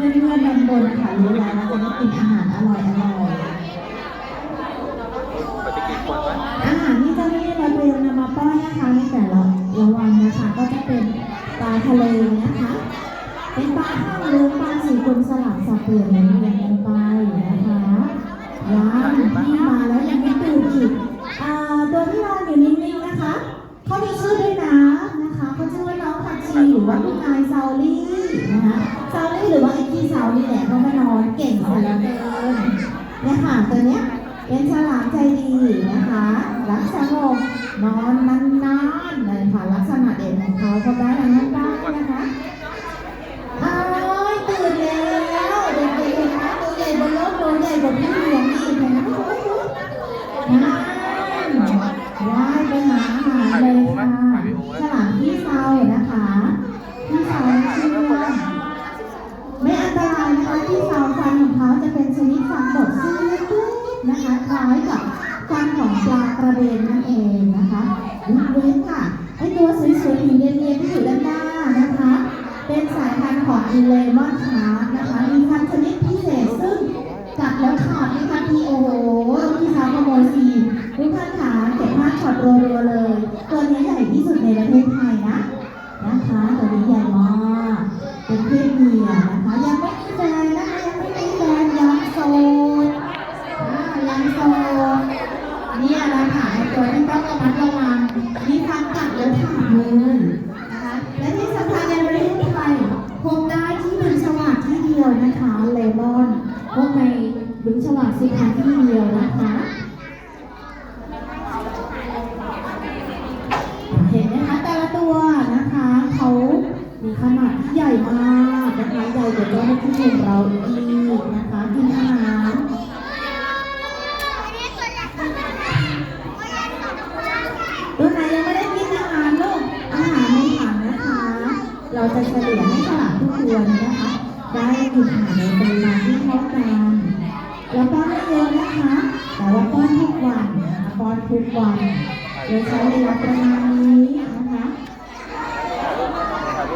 พื่อนเพื่อนๆด้านบนค่ะรู้แล้วว่าจะได้กินอาหารอร่อยอร่อยเขาจะกินคนวะอาหารที่เจ้าหน้าที่เราเตรียมนำมาป้อนนะคะในแต่ละละวันนะคะก็จะเป็นปลาทะเลนะคะ เป็นปลาข้างเรือปลาสีกุลสลับสับเปลี่ยนหมุนเวียนกันไปนะคะว้าวที่มาแล้วยังไม่ตื่นอีกอ่าตัวที่นอนอยู่นิ่งๆนะคะเขามีชื่อด้วยนะนะคะเขาชื่อว่าน้องผักชีหรือว่าลูกนายซาลี่ อ้กี้ซาลี่แหละเขามานอนเก่งเหลือเกินเนี่ยค่ะตัวเนี้ยเป็นฉลามใจดีนะคะรักสงบนอนนานๆเลยค่ะลักษณะเด่นของเขาเขาได้ทางนั้นได้นะคะอ้ยตื่นแล้วเด็กๆเห็นไหมตัวใหญ่บนรถตัวใหญ่กว่าพี่เหลืองอีกเห็นไหมโอ้โหนั่นว่ายไปหาอาหารเลยค่ะฉลามพี่เซานะคะพี่เซาชื่อว่า ไม่อันตรายนะคะที่เสาฟันของเขาจะเป็นชนิดฟันบดซี่เล็กๆนะคะคล้ายกับฟันของปลากระเบนนั่นเองนะคะยกเว้นค่ะไอตัวสวยๆอยู่เนียนๆที่อยู่ด้านหน้านะคะ เป็นสายพันธุ์ของอี เลมอนชาร์นะคะมีพันชนิดพิเศษซึ่งกัดแล้วขาดในทันทีโอ้โหพี่สาวขโมยซีทุกท่านขาเก็บมากช็อตรัวๆเลย ตัวนี้ใหญ่ที่สุดในประเทศไทยนะนะคะตัวนี้ใหญ่มาก เจ้าหน้าที่ของเราอีกนะคะกินอาหารตัวไหนยังไม่ได้กินอาหารลูกอาหารในถังนะคะ เราจะเฉลี่ยให้ฉลามทุกตัวนะคะ ได้กินอาหารในปริมาณที่เท่ากันแล้วป้อนไม่เยอะนะคะ แต่ว่าป้อนทุกวันนะคะป้อนทุกวันโดยใช้เวลาประมาณนี้นะคะ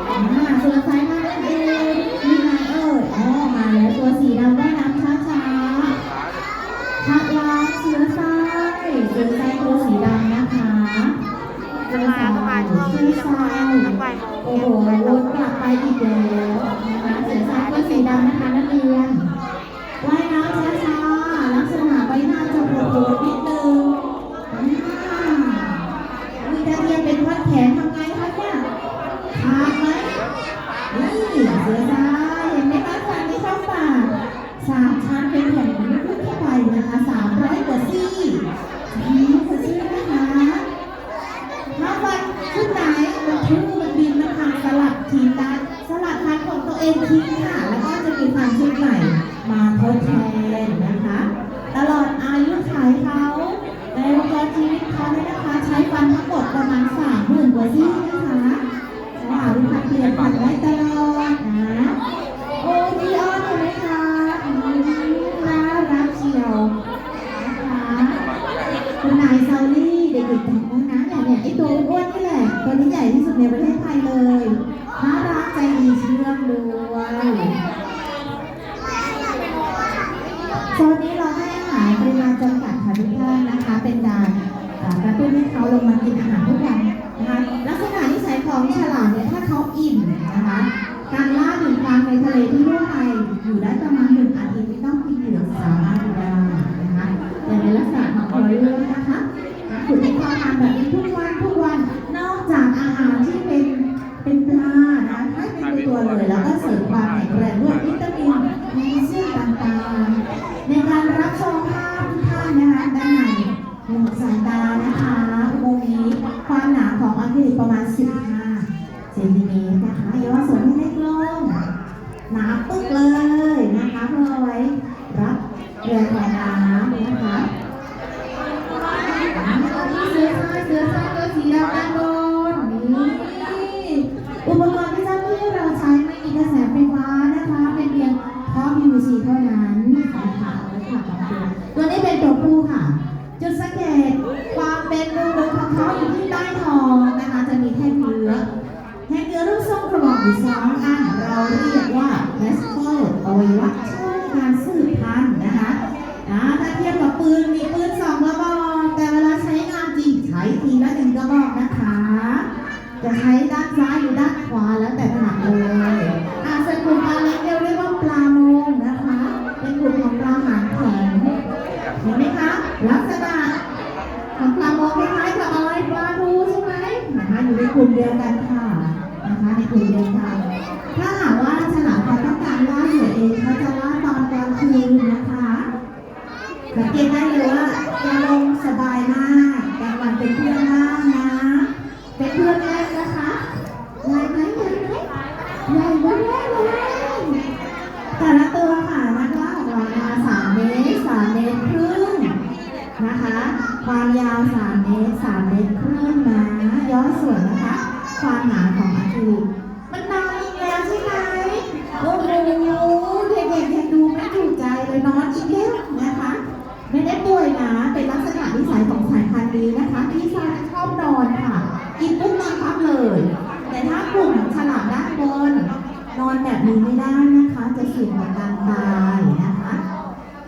อ่าส่วนสายพันธุ์อื่นๆมีไหมเอ่ยอ๋อมาแล้วตัวสีดำว่ายน้ำช้าช้าๆชักลางเสือทรายเสือทรายตัวสีดำนะคะ จะมาประมาณช่วงนี้นะคะสักบ่ายโมง โอ้โหวนกลับไปอีกแล้วนะคะเสือทรายตัวสีดำนะคะนักเรียนว่ายน้ำช้าช้าๆลักษณะใบหน้าจะโผล่ๆนิดนึงอ่า มีตะเกียบเป็นท่อนแขนทำไงคะเนี่ยขาดไหมนี่เสือดาวเห็นไหมคะฟันที่ช่องปากสามชั้นเป็นแผ่นลึกเข้าไปนะคะสามร้อยกว่าซี่นี่จะชื่อนะคะถ้าฟันชุดไหนมันทิ้งมันบินนะคะสลัดทีได้สลัดฟันของตัวเองทิ้งค่ะ แล้วก็จะมีฟันชุดใหม่มาทดแทนนะคะ ตลอดอายุขัยเขา ในวงจรชีวิตเขาเนี่ยนะคะ ใช้ฟันทั้งหมดประมาณสามหมื่นกว่าซี่นะคะว้าวมีการเป ลี่ยนฟันได้ตลอดนะโอ้ดีออนเห็นไหมคะอืมน่ารักเชียวนะคะคุณนายซาลี่เด็กๆจำไว้นะเนี่ยเนี่ยไอตัวอ้วนนี่แหละตัวนี้ใหญ่ที่สุดในประเทศไทยเลยน่ารักใจดีเชื่องด้วยโซนนี้เราให้อาหารปริมาณจำกัดค่ะทุกท่านนะคะ เป็นการอ่ากระตุ้นให้เขาลงมากินอาหารทุกวันนะคะลักษณะ ของฉลามเนี่ยถ้าเขาอิ่มนะคะการล่าหนึ่งครั้งในทะเลที่ทั่วไปอยู่ได้ประมาณหนึ่งอาทิตย์ไม่ต้องกินเหยื่อสามารถดูได้นะคะแต่ในลักษณะของรอยเลือดนะคะฝึกให้เขาทานแบบนี้ทุกวันทุกวันนอกจากอาหารที่เป็นเป็นปลานะคะให้เป็นตัวเลยแล้วก็เสริมความแข็งแรงด้วยวิตามินแมกนีเซี องอะคริลิกประมาณ 15เซนติเมตรนะคะอย่าว่าส่วนที่เล็กลงหนาปึ๊กเลยนะคะเพื่อเอาไว้รับแรงของน้ำนะคะอ่าเสือซ่าเสือซ่าตัวสีดำด้านบนนี่อุปกรณ์ที่เจ้าหน้าที่เราใช้ไม่มีกระแสไฟฟ้านะคะ เป็นเพียงท่อ PVC เท่านั้นนะคะเอาไว้ขับลำตัวตัวนี้เป็นตัวผู้ค่ะ จุดสังเกตความเป็นรูปของเขาอยู่ที่ใต้ท้องนะคะ จะมีแท่ง เนื้อแท่งเนื้อรูปทรงกระบอกหรือซ้อนอะเราเรียกว่า vesicle วัยวะช่วยการสืบพันธุ์นะคะอ่าถ้าเทียบกับปืนมีปืนสองกระบอกแต่เวลาใช้งานจริงใช้ทีละหนึ่งกระบอกนะคะ จะใช้ด้านซ้ายหรือด้านขวาแล้วแต่ถนัดเลยอ่าส่วนกลุ่มปลาเล็กเรียกว่าปลาโมงนะคะ เป็นกลุ่มของปลาหางแข็งเห็นไหมคะลักษณะของปลาโมงคล้ายๆกับอะไรปลาทูใช่ไหมนะคะอยู่ในกลุ่มเดียวกันค่ะ นะคะในกลุ่มเดียวกันถ้าหากว่าฉลามเขาต้องการล่าเหยื่อเองเขาจะล่าตอนกลางคืนนะคะสังเกตได้เลยว่าปลงสบายมากกลางวันเป็นเพื่อนบ้างนะ เป็นเพื่อนแรกนะคะใหญ่ไหมใหญ่ไหมใหญ่มากเลยแต่ละตัวค่ะนักล่าของเรานะคะสามเมตรสามเมตรครึ่งนะคะ ความยาวสามเมตรสามเมตรครึ่งนะย้อนส่วนนะคะ ความหนาของอะคริลิกมันนอนอีกแล้วใช่ไหมโอ้โหเด็กๆยังดูไม่ถูกใจเลยนอนอีกแล้วนะคะ ไม่ได้ป่วยนะ เป็นลักษณะนิสัยของสายพันธุ์นี้นะคะที่ชาชอบนอนค่ะ กินปุ๊บนอนปั๊บเลย แต่ถ้ากลุ่มฉลามด้านบน นอนแบบนี้ไม่ได้นะคะ จะเสี่ยงต่อการตายนะคะ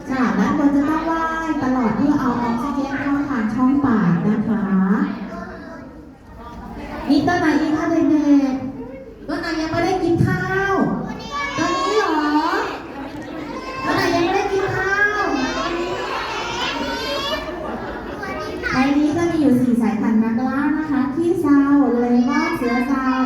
ฉลามด้านบนจะต้องว่ายตลอดเพื่อเอาออกซิเจนเข้าทางช่องปากนะคะนี่ตัวไหนอีกคะเด็กๆตัวไหนยังไม่ได้กินข้าวตัวนี้เหรอตัวไหนยังไม่ได้กินข้าว ในนี้ก็มีอยู่สี่สายพันธุ์นักล่า นะคะขี้เศร้าเลมอนเสือทราย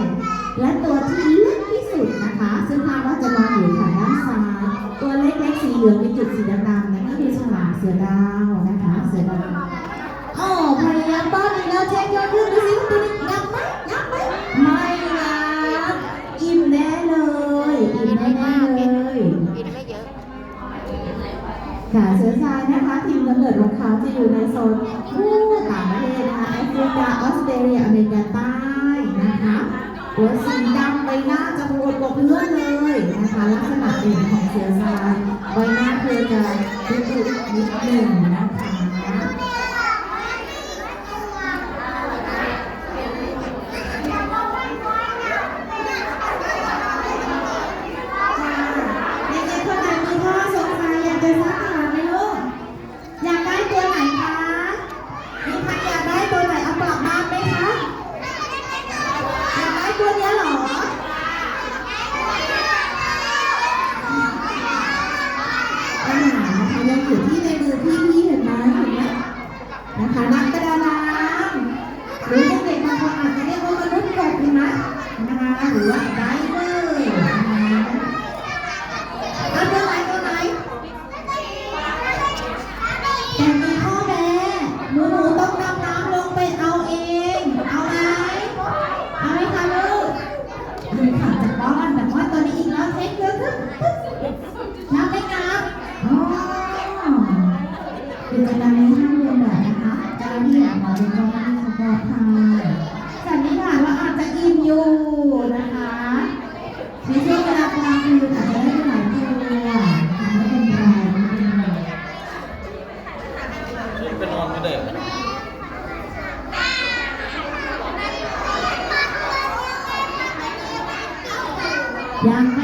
และตัวที่เล็กที่สุดนะคะ ซึ่งคาดว่าจะนอนอยู่ทางด้านซ้าย ตัวเล็กๆสีเหลืองมีจุดสีดำๆนั่นก็คือฉลามเสือดาวนะคะ เสือดาวอ๋อพยายามป้อนอีกแล้วเช็คยอดขึ้นดูสิว่าตัวนี้ยับไหมยับไหมไม่ยับอิ่มแน่เลยอิ่มแน่เลยกินไม่เยอะค่ะเสือทรายนะคะทีมกำเนิดของเขาจะอยู่ในโซน ริกาออสเตรเลียอเมริกาใต้นะคะหัวสีดำใบหน้าจะโวดกบเพื่อนเลยนะคะลักษณะเด่นของเสือทรายใบหน้าเธอจะดุดุนิดหนึ่งนะคะเด็กๆคนไหนมีข้อสงสัยอยากจะซักถามไหมลูก อยากได้ตัวไหนคะ มีใครอยากได้ตัวไหนเอากลับบ้านไหมคะ อยากได้ตัวเนี้ยเหรอ ปัญหานะคะยังอยู่ที่ในมือพี่พี่ๆเห็นไหมเห็นไหมนะคะนักกระดาน้ำหรือเด็กๆบางคนอาจจะเรียกว่ามนุษย์กบดีไหมนะคะหรือว่าไดเวอร์นะคะเอาตัวไหนตัวไหน แต่มีข้อแม้หนูหนูต้องดำน้ำลงไปเอาเอง เอาไหมเอาไหมคะลูกดูข่าวจากบ้านแต่ว่าตอนนี้อีกแล้วเช็คเยอะขึ้นนับไหมนับอ๋อ กิจกรรมนี้ห้ามเรียนแบบนะคะเจ้าหน้าที่ของเราเป็นเจ้าหน้าที่เฉพาะทางสันนิษฐานว่าอาจจะอิ่มอยู่นะคะในช่วงเวลากลางคืนอาจจะได้หลายตัวไม่เป็นไรไม่เป็นไรไปนอนไม่ได้ยัง